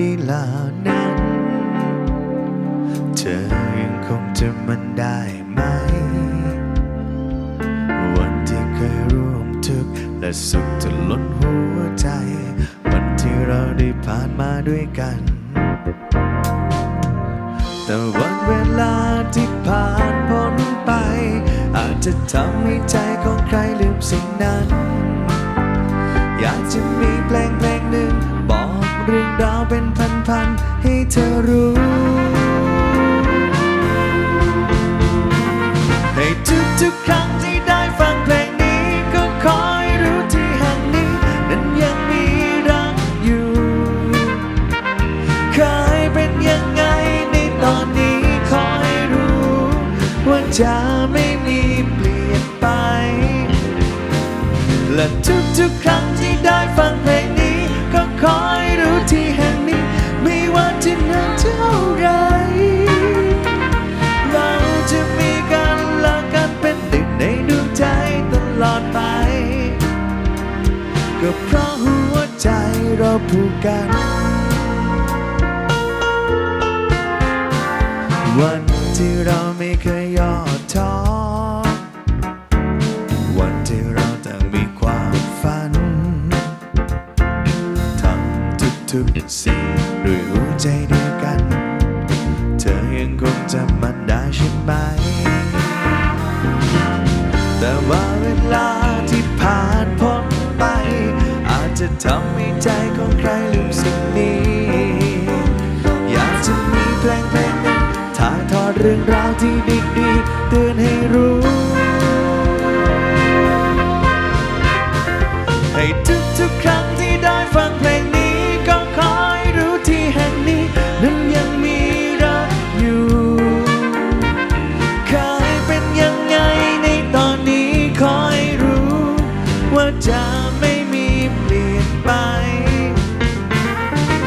ดีเหล่านั้น เธอยังคงจำมันได้ไหม วันที่เคยร่วมทุกข์และสุขจะล้นหัวใจ วันที่เราได้ผ่านมาด้วยกัน แต่วันเวลาที่ผ่านพ้นไป อาจจะทำให้ใจของใครลืมสิ่งนั้น อยากจะมีแปลงเพลง เรื่องราวเป็นพันๆให้เธอรู้ ให้ทุกๆครั้งที่ได้ฟังเพลงนี้ก็คอยรู้ที่แห่งนี้ นั้นยังมีรักอยู่ เคยเป็นยังไงในตอนนี้ขอให้รู้ ว่าจะไม่มีเปลี่ยนไป และทุกๆครั้งที่ได้ฟังเพลงนี้ก็ขอให้รู้ ที่แห่งนี้ ไม่ว่าจะนานเท่าไหรเราจะมีกันและกันเป็นหนึ่งในดวงใจตลอดไป ก็เพราะหัวใจเราผูกกัน วันที่เราไม่เคยย่อท้อ ทุกสิ่งด้วยหัวใจเดียวกัน เธอยังคงจำมันได้ใช่ไหม แต่ว่าเวลาที่ผ่านพ้นไป อาจจะทำให้ใจของใครลืมสิ่งนี้ อยากจะมีเพลงเพลงหนึ่งถ่ายทอดเรื่องราวที่ดีๆเตือน จะไม่มีเปลี่ยนไป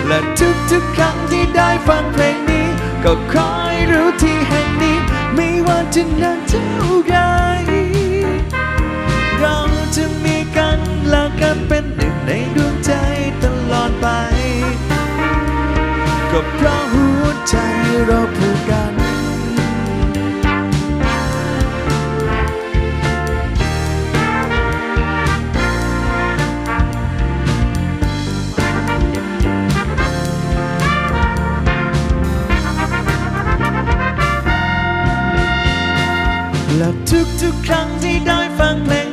และทุกๆครั้งที่ได้ฟังเพลงนี้ ก็ขอให้รู้ที่แห่งนี้ ไม่ว่าจะนานเท่าไหรเราจะมีกันและกันเป็นหนึ่งในดวงใจตลอดไป ก็เพราะหัวใจเราผูกกัน และทุกๆครั้งที่ได้ฟังเพลง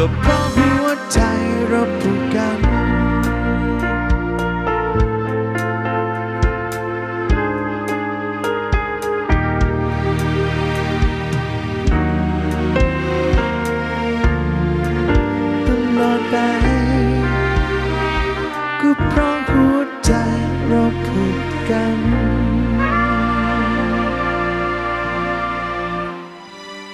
ก็เพราะหัวใจเราผูกกัน ตลอดไปก็เพราะหัวใจเราผูกกัน